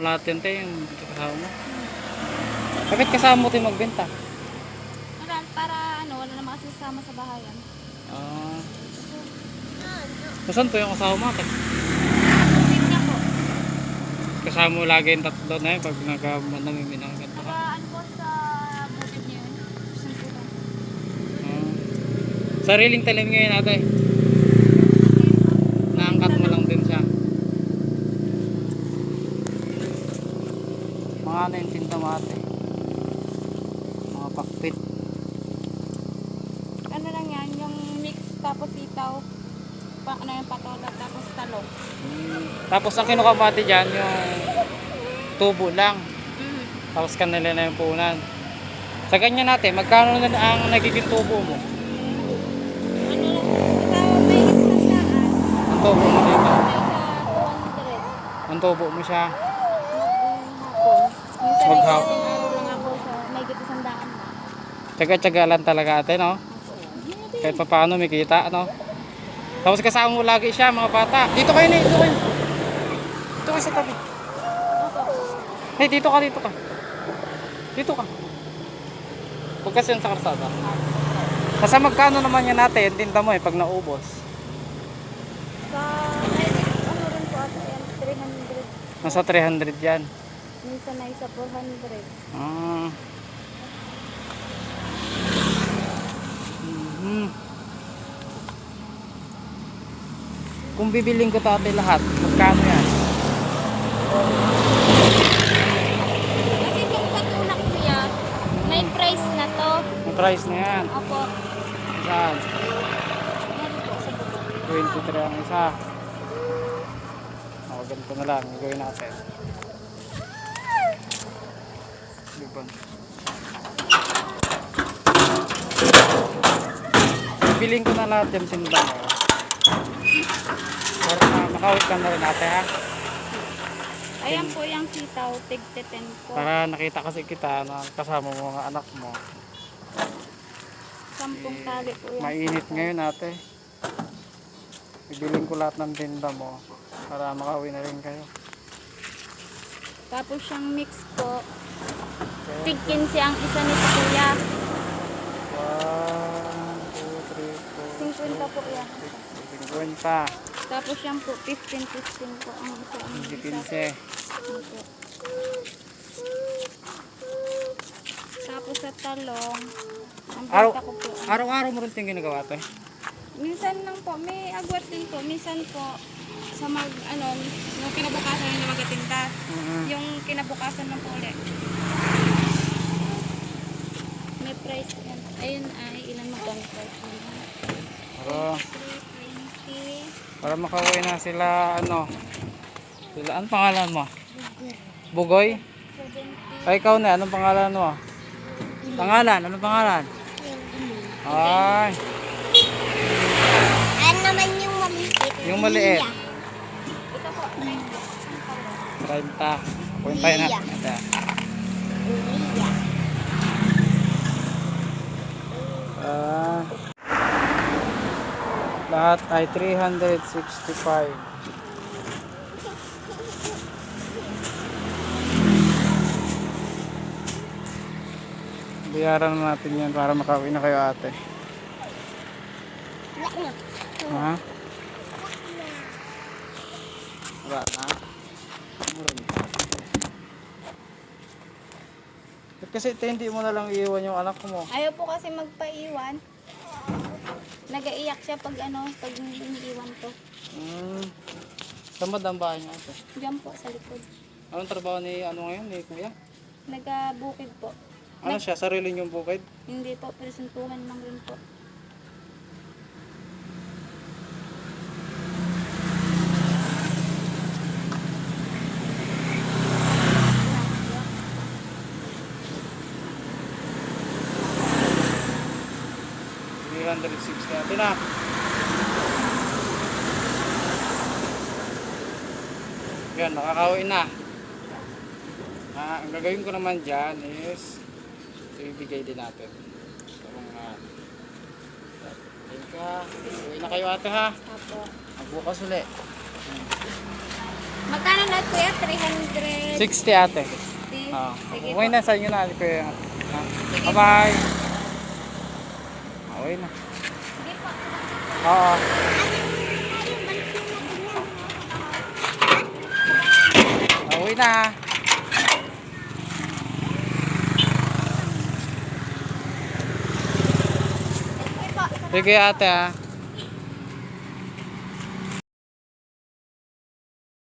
Wala natin tayo yung kasama mo. Bakit kasama mo tayo magbenta? Para, para ano, wala naman kasi sasama sa bahayan. Ah. Saan po yung kasama mo? po. Kasama mo lagi yung tatlo na yun pag nag-namiminang ganito ka. Ano po sa bukid niya yun. Po ba? Ah. Sariling talim ngayon ate. Naangkat mo lang din siya. Mga ano yung tinta mo ate? Mga pakpit. Ano lang yan, yung mix tapos sitaw. Pa, ano yung patola tapos talong. Hmm. Tapos ang kinuha mo ate dyan, yung tubo lang. Mm. Tapos kanila na yung punan. Sa ganyan natin, magkano na ang nagiging tubo mo? Ano lang, sa may isang. Ang tubo mo dito. May sa 200. Ang tubo mo siya. Maghapon. Minsan ay Maghapon. dating araw lang ako sa may git isang daan na. Tsaga-tsaga lang talaga ate, no? Kahit pa paano may kita, no? Tapos kasama mo lagi siya, mga bata. Dito kayo, Nay. Dito kayo. Dito kayo sa tabi. Hey, dito ka, dito ka. Dito ka. Huwag kasi yan sa karsada. Kasi magkano naman yan natin, tinda mo eh, pag naubos. Sa, ano rin po ata yan, 300. Nasa 300 yan. Minsan na isa 400. Ah. Mhm. Kung bibiling ko tate lahat, magkano yan? Kasi itong patulak kuya, may price na to. Ang price na yan. Opo. Saan? Yan po sa baba. 23 ang isa. O, ganito na lang. Gawin natin. Libon. Bibiling ko na lahat yung sinbang. Para na makawit ka na rin ate ha. Ayan po yung sitaw, tig 10 po. Para nakita kasi kita na kasama mo mga anak mo. Sampung tali po yan. Mainit ngayon ate. Bibiling ko lahat ng tinda mo para makauwi na rin kayo. Tapos yung mix po. Tig 15 ang isa nito kuya. 1, 2, 3, 4, 50 po yan. 50. Tapos yan po, 15, 15 po ang isa. Ang isa. 15. Opo. Tapos sa talong, ang Araw- ko po. Araw-araw mo rin yung ginagawa ito eh. Minsan lang po, may agwat din po. Minsan po, sa mag, ano, yung kinabukasan yung magatinda. Mhm. Yung kinabukasan lang po ulit. Price yan. Ayun ay, ilan mo bang price yan? Para, 320. para makauwi na sila ano. Sila, anong pangalan mo? Bugoy? 70. Ay, ikaw na, anong pangalan mo? Pangalan, anong pangalan? Ay, Ano naman yung maliit? yung maliit. Ito po, 90. 30. Puntayin natin. Ito. Lahat ay 365. Bayaran na natin yan para makauwi na kayo ate. Ha? Wala na. Meron pa. Kasi ito, hindi mo na lang iiwan yung anak mo. Ayaw po kasi magpaiwan. Nagaiyak siya pag ano, pag iniiwan ko. Hmm. Saan ba ang bahay niya ate? Diyan po sa likod. Anong trabaho ni ano ngayon ni kuya? Nagabukid po. Ano siya? Sarili niyong bukid? Hindi po, presentuhan lang rin po. $360 ate na. Yan, nakakauwi na. Ah, ang gagawin ko naman dyan is ito ibigay din natin. Sa mga Teka, uwi na kayo ate ha. Apo. Magbukas uli. Magkano lahat kuya? 300? 60 ate. 60. Ah, Sige okay po. na sa inyo na. Kuya. Ah, Bye-bye. Okay na. Sige po. Oo. Okay na. Sige ate ah.